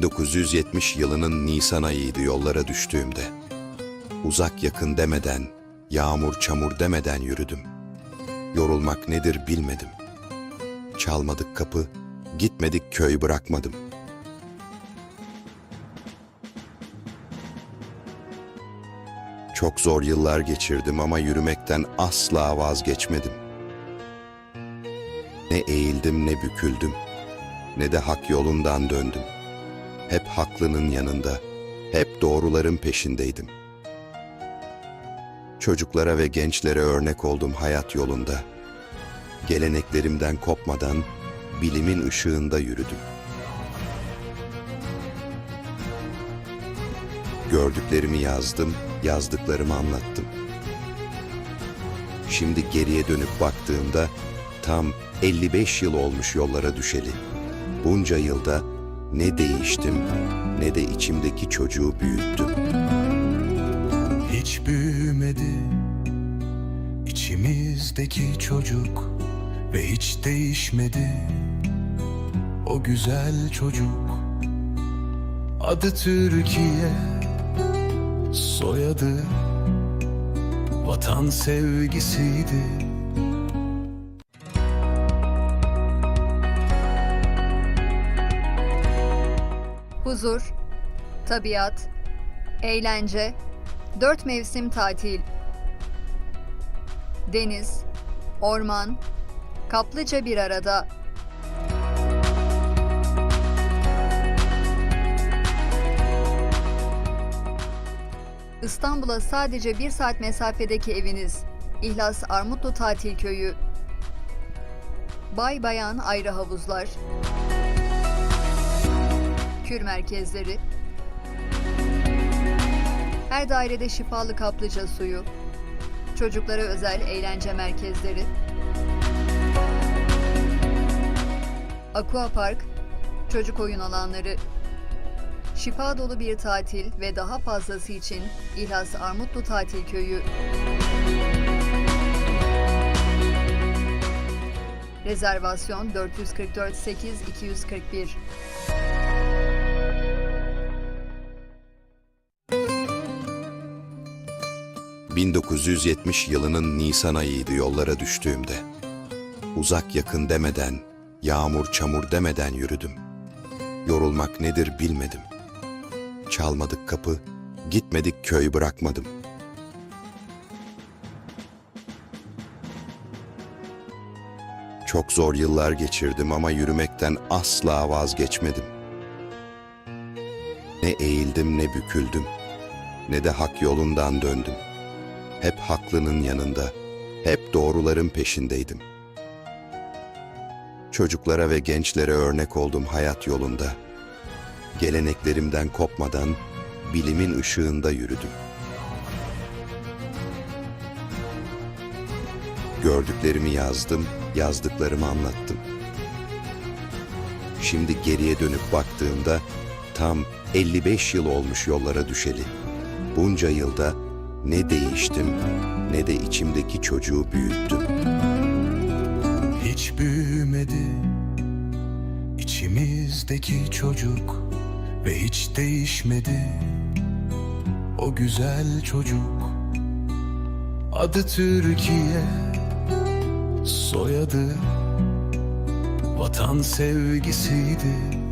1970 yılının Nisan ayıydı yollara düştüğümde. Uzak yakın demeden, yağmur çamur demeden yürüdüm. Yorulmak nedir bilmedim. Çalmadık kapı, gitmedik köy bırakmadım. Çok zor yıllar geçirdim ama yürümekten asla vazgeçmedim. Ne eğildim ne büküldüm, ne de hak yolundan döndüm. Hep haklının yanında, hep doğruların peşindeydim. Çocuklara ve gençlere örnek oldum hayat yolunda. Geleneklerimden kopmadan bilimin ışığında yürüdüm. Gördüklerimi yazdım, yazdıklarımı anlattım. Şimdi geriye dönüp baktığımda tam 55 yıl olmuş yollara düşeli. Bunca yılda ne değiştim ne de içimdeki çocuğu büyüttüm. Hiç büyümedi içimizdeki çocuk ve hiç değişmedi o güzel çocuk. Adı Türkiye, soyadı vatan sevgisiydi. Huzur, tabiat, eğlence, dört mevsim tatil, deniz, orman, kaplıca bir arada. İstanbul'a sadece bir saat mesafedeki eviniz, İhlas Armutlu Tatil Köyü, Bay Bayan ayrı havuzlar, kür merkezleri, her dairede şifalı kaplıca suyu, çocuklara özel eğlence merkezleri, aqua park, çocuk oyun alanları, şifa dolu bir tatil ve daha fazlası için İhlas Armutlu Tatil Köyü. Rezervasyon 444 8 241 1970 yılının Nisan ayıydı yollara düştüğümde. Uzak yakın demeden, yağmur çamur demeden yürüdüm. Yorulmak nedir bilmedim. Çalmadık kapı, gitmedik köy bırakmadım. Çok zor yıllar geçirdim ama yürümekten asla vazgeçmedim. Ne eğildim ne büküldüm, ne de hak yolundan döndüm. Hep haklının yanında, hep doğruların peşindeydim. Çocuklara ve gençlere örnek oldum hayat yolunda. Geleneklerimden kopmadan bilimin ışığında yürüdüm. Gördüklerimi yazdım, yazdıklarımı anlattım. Şimdi geriye dönüp baktığımda tam 55 yıl olmuş yollara düşeli. Bunca yılda ne değiştim ne de içimdeki çocuğu büyüttüm. Hiç büyümedi içimizdeki çocuk ve hiç değişmedi o güzel çocuk. Adı Türkiye, soyadı vatan sevgisiydi.